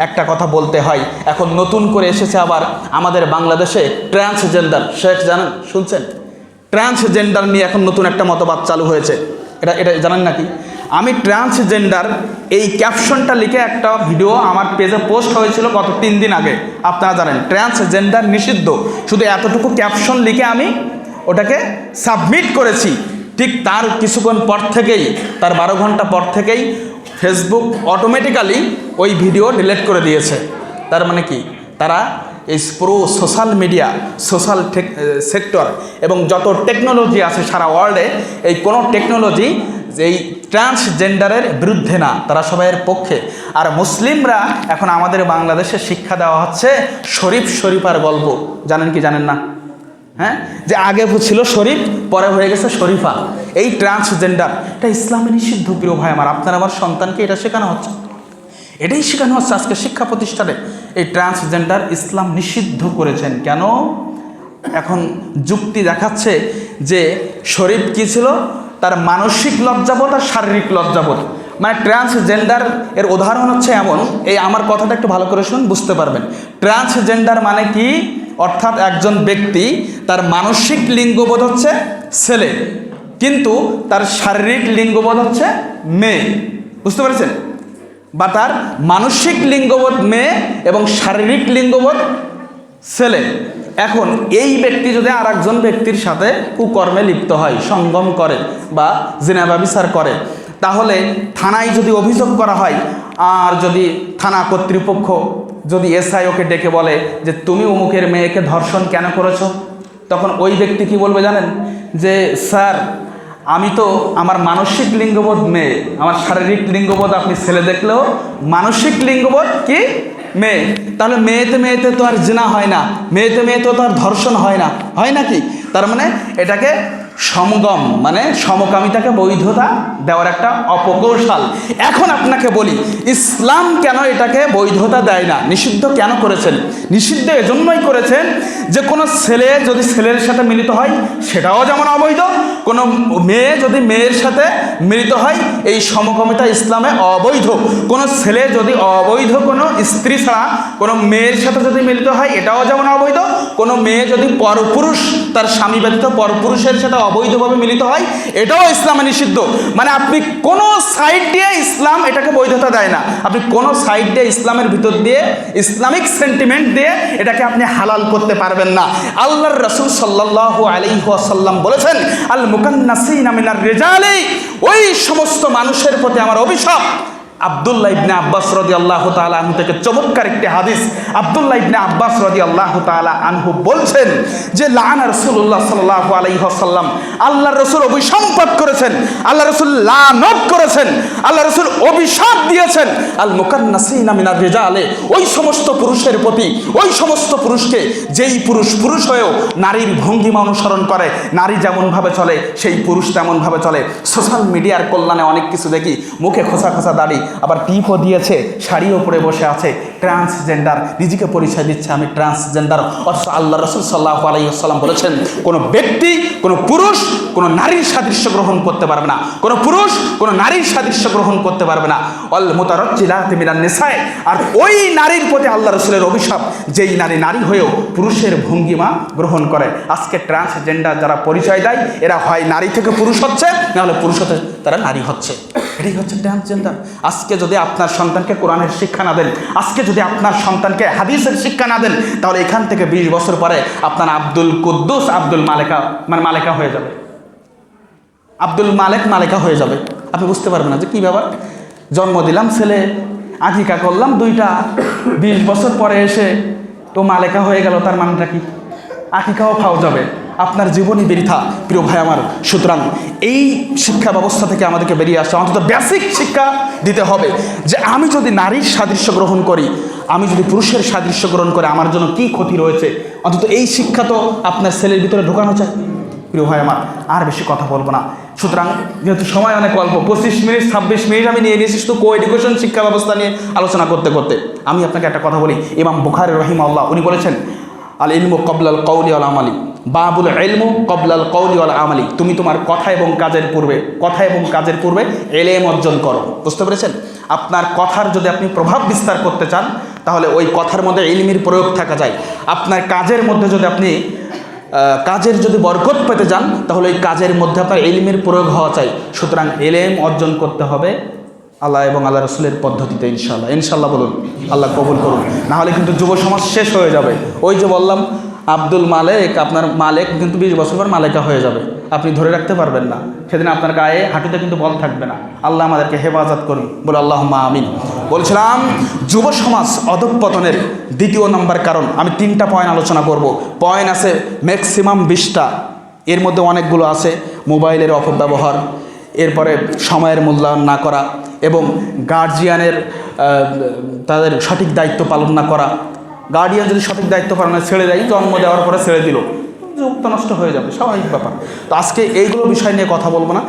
একটা কথা বলতে হয়। এখন নতুন করে এসেছে আবার আমাদের বাংলাদেশে ট্রান্সজেন্ডার। শেখ, জানেন? শুনছেন? ট্রান্সজেন্ডার নিয়ে এখন নতুন একটা মতবাদ চালু হয়েছে। এটা এটা জানেন নাকি? আমি ট্রান্সজেন্ডার, এই ক্যাপশনটা লিখে একটা ভিডিও আমার পেজে পোস্ট হয়েছিল গত তিন দিন আগে। আপনারা জানেন, ট্রান্সজেন্ডার নিষিদ্ধ। শুধু এতটুকু ক্যাপশন লিখে আমি ওটাকে সাবমিট করেছি। ঠিক তার কিছুক্ষণ পর থেকেই, তার বারো ঘণ্টা পর থেকেই ফেসবুক অটোমেটিক্যালি ওই ভিডিও ডিলিট করে দিয়েছে। তার মানে কি? তারা এই পুরো সোশ্যাল মিডিয়া সোশ্যাল সেক্টর এবং যত টেকনোলজি আছে সারা ওয়ার্ল্ডে এই কোনো টেকনোলজি এই ট্রান্সজেন্ডারের বিরুদ্ধে না, তারা সবাইয়ের পক্ষে। আর মুসলিমরা এখন আমাদের বাংলাদেশে শিক্ষা দেওয়া হচ্ছে শরীফ শরীফার গল্প। জানেন কি জানেন না? হ্যাঁ? যে আগে ছিল শরীফ, পরে হয়ে গেছে শরীফা। এই ট্রান্সজেন্ডার এটা ইসলামে নিষিদ্ধ প্রিয় ভাই আমার। আপনার আমার সন্তানকে এটা শেখানো হচ্ছে? এটাই শেখানো হচ্ছে আজকে শিক্ষা প্রতিষ্ঠানে। এই ট্রান্সজেন্ডার ইসলাম নিষিদ্ধ করেছেন। কেন? এখন যুক্তি দেখাচ্ছে যে শরীফ কী ছিল? তার মানসিক লজ্জাবোধ আর শারীরিক লজ্জাবোধ মানে ট্রান্সজেন্ডার এর উদাহরণ হচ্ছে এমন, এই আমার কথাটা একটু ভালো করে শুনুন, বুঝতে পারবেন। ট্রান্সজেন্ডার মানে কি? অর্থাৎ একজন ব্যক্তি তার মানসিক লিঙ্গবোধ হচ্ছে ছেলে, কিন্তু তার শারীরিক লিঙ্গবোধ হচ্ছে মেয়ে। বুঝতে পেরেছেন? বা তার মানসিক লিঙ্গবোধ মেয়ে এবং শারীরিক লিঙ্গবোধ ছেলে। এখন এই ব্যক্তি যদি আর একজন ব্যক্তির সাথে কুকর্মে লিপ্ত হয়, সঙ্গম করে বা জিনাবা বিচার করে, তাহলে থানায় যদি অভিযোগ করা হয়, আর যদি থানা কর্তৃপক্ষ যদি এসআই ওকে ডেকে বলে যে তুমি অমুকের মেয়েকে ধর্ষণ কেন করেছ, তখন ওই ব্যক্তি কি বলবে জানেন? যে, স্যার আমি তো আমার মানসিক লিঙ্গবোধ মেয়ে। আমার শারীরিক লিঙ্গবোধ আপনি ছেলে দেখলেও মানসিক লিঙ্গবোধ কি? মেয়ে। তাহলে মেয়েতে মেয়েতে তো আর জেনা হয় না। মেয়েতে মেয়েতে তো আর ধর্ষণ হয় না। হয় নাকি তার মানে এটাকে সমগম মানে সমকামিতাকে বৈধতা দেওয়ার একটা অপকৌশল। এখন আপনাকে বলি, ইসলাম কেন এটাকে বৈধতা দেয় না? নিষিদ্ধ কেন করেছেন? নিষিদ্ধ এজন্যই করেছেন যে কোনো ছেলে যদি ছেলের সাথে মিলিত হয়, সেটাও যেমন অবৈধ, কোনো মেয়ে যদি মেয়ের সাথে মিলিত হয়, এই সমকামিতা ইসলামে অবৈধ। কোনো ছেলে যদি অবৈধ কোনো স্ত্রী ছাড়া কোনো মেয়ের সাথে যদি মিলিত হয়, এটাও যেমন অবৈধ, কোনো মেয়ে যদি পরপুরুষ তার স্বামী ব্যতীত পরপুরুষের সাথে অবৈধভাবে মিলিত হয়, এটাও ইসলামে নিষিদ্ধ। মানে আপনি কোনো সাইড দিয়ে ইসলাম এটাকে বৈধতা দেয় না। আপনি কোনো সাইড দিয়ে ইসলামের ভিতর দিয়ে, ইসলামিক সেন্টিমেন্ট দিয়ে এটাকে আপনি হালাল করতে পারবেন না। আল্লাহর রসুল সাল্লাহ আলাইসাল্লাম বলেছেন, আল মুকান্নাসিন আমিনার রেজালি ওই সমস্ত মানুষের প্রতি আমার অভিশাপ। আবদুল্লাহ ইবনে আব্বাস রদি আল্লাহ তালা আনহু থেকে চমৎকার একটি হাদিস আবদুল্লাহ ইবনে আব্বাস রদি আল্লাহ তালা আনহু বলছেন যে, লানা রসুল্লাহ সাল্লাহ আলাইসাল্লাম আল্লাহ রসুল অভিসম্পদ করেছেন আল্লাহ রসুল লানত করেছেন আল্লাহ রসুল অভিশাপ দিয়েছেন আল মুকান্নাসিন আলে ওই সমস্ত পুরুষের প্রতি, ওই সমস্ত পুরুষকে, যেই পুরুষ পুরুষ হয়েও নারীর ভঙ্গিমা অনুসরণ করে, নারী যেমনভাবে চলে, সেই পুরুষ তেমনভাবে চলে। সোশ্যাল মিডিয়ার কল্যাণে অনেক কিছু দেখি, মুখে খোসা খোসা দাড়ি আবার টিপও দিয়েছে শাড়িও পরে বসে আছে ট্রান্সজেন্ডার নিজেকে পরিচয় দিচ্ছে আমি ট্রান্সজেন্ডার অথচ আল্লাহ রসুল সাল্লাহ আলাইসাল্লাম বলেছেন, কোনো ব্যক্তি, কোনো পুরুষ, কোনো নারীর সাদৃশ্য গ্রহণ করতে পারবে না। কোনো পুরুষ, কোনো নারীর সাদৃশ্য গ্রহণ করতে পারবে না। অল মোতারজ্জিলা তিমিরান নেশায় আর ওই নারীর প্রতি আল্লাহ রসুলের অভিশাপ, যেই নারী নারী হয়েও পুরুষের ভঙ্গিমা গ্রহণ করে। আজকে ট্রান্সজেন্ডার যারা পরিচয় দেয়, এরা হয় নারী থেকে পুরুষ হচ্ছে, নাহলে পুরুষ হতে তারা নারী হচ্ছে। এটাই হচ্ছে ট্রান্সজেন্ডার আজকে যদি আপনার সন্তানকে কোরআনের শিক্ষা না দেন, আজকে যদি আপনার সন্তানকে হাদিসের শিক্ষা না দেন, তাহলে এখান থেকে বিশ বছর পরে আপনার আব্দুল কুদ্দুস আব্দুল মালেকা মানে মালেকা হয়ে যাবে। আব্দুল মালেক মালেকা হয়ে যাবে। আপনি বুঝতে পারবেন না যে কী ব্যাপার? জন্ম দিলাম ছেলে, আকিকা করলাম দুইটা, বিশ বছর পরে এসে তো মালেকা হয়ে গেল, তার মানটা কি? আকিকাও খাওয়া যাবে। আপনার জীবনই বৃথা, প্রিয় ভাই আমার। সুতরাং এই শিক্ষা ব্যবস্থা থেকে আমাদেরকে বেরিয়ে আসতে অন্তত বেসিক শিক্ষা দিতে হবে যে আমি যদি নারীর সাদৃশ্য গ্রহণ করি, আমি যদি পুরুষের সাদৃশ্য গ্রহণ করে, আমার জন্য কি ক্ষতি রয়েছে? অন্তত এই শিক্ষা তো আপনার ছেলের ভিতরে ঢোকানো চাই। প্রিয় ভাই আমার, আর বেশি কথা বলব না। সুতরাং যেহেতু সময় অনেক অল্প, পঁচিশ মিনিট, ছাব্বিশ মিনিট আমি নিয়ে নিয়েছি শুধু কো এডুকেশন শিক্ষা ব্যবস্থা নিয়ে আলোচনা করতে করতে। আমি আপনাকে একটা কথা বলি, ইমাম বুখারি রহিম আল্লাহ উনি বলেছেন আল ইলমু কবলাল কৌলি আল আমালি বাবুল এলমু কবলাল কৌলি আল আমালি। তুমি তোমার কথা এবং কাজের পূর্বে, কথা এবং কাজের পূর্বে এলেম অর্জন করো। বুঝতে পেরেছেন? আপনার কথার যদি আপনি প্রভাব বিস্তার করতে চান, তাহলে ওই কথার মধ্যে ইলমির প্রয়োগ থাকা যায়। আপনার কাজের মধ্যে যদি আপনি কাজের যদি বরকত পেতে যান তাহলে ওই কাজের মধ্যে আপনার ইলমের প্রয়োগ হওয়া চাই। সুতরাং এলেম অর্জন করতে হবে আল্লাহ এবং আল্লাহ রসুলের পদ্ধতিতে ইনশাল্লাহ ইনশাল্লাহ বলুন, আল্লাহ কবুল করুন। নাহলে কিন্তু যুব সমাজ শেষ হয়ে যাবে। ওই যে বললাম আব্দুল মালেক, আপনার মালেক কিন্তু বিশ বছর পর মালেকা হয়ে যাবে। আপনি ধরে রাখতে পারবেন না। সেদিন আপনার গায়ে, হাঁটুতে কিন্তু বল থাকবে না। আল্লাহ আমাদেরকে হেফাজত করুন। বলে আল্লাহ আমিন। বলছিলাম, যুব সমাজ অধঃপতনের দ্বিতীয় নম্বর কারণ। আমি তিনটা পয়েন্ট আলোচনা করব। পয়েন্ট আছে ম্যাক্সিমাম বিশটা। এর মধ্যে অনেকগুলো আছে। মোবাইলের অপব্যবহার, এরপরে সময়ের মূল্যায়ন না করা এবং গার্জিয়ানের তাদের সঠিক দায়িত্ব পালন না করা। গার্ডিয়ান যদি সঠিক দায়িত্ব পালনে ছেড়ে দেয়, জন্ম দেওয়ার পরে ছেড়ে দিল, যুক্ত নষ্ট হয়ে যাবে, স্বাভাবিক ব্যাপার। তো আজকে এইগুলো বিষয় নিয়ে কথা বলব না।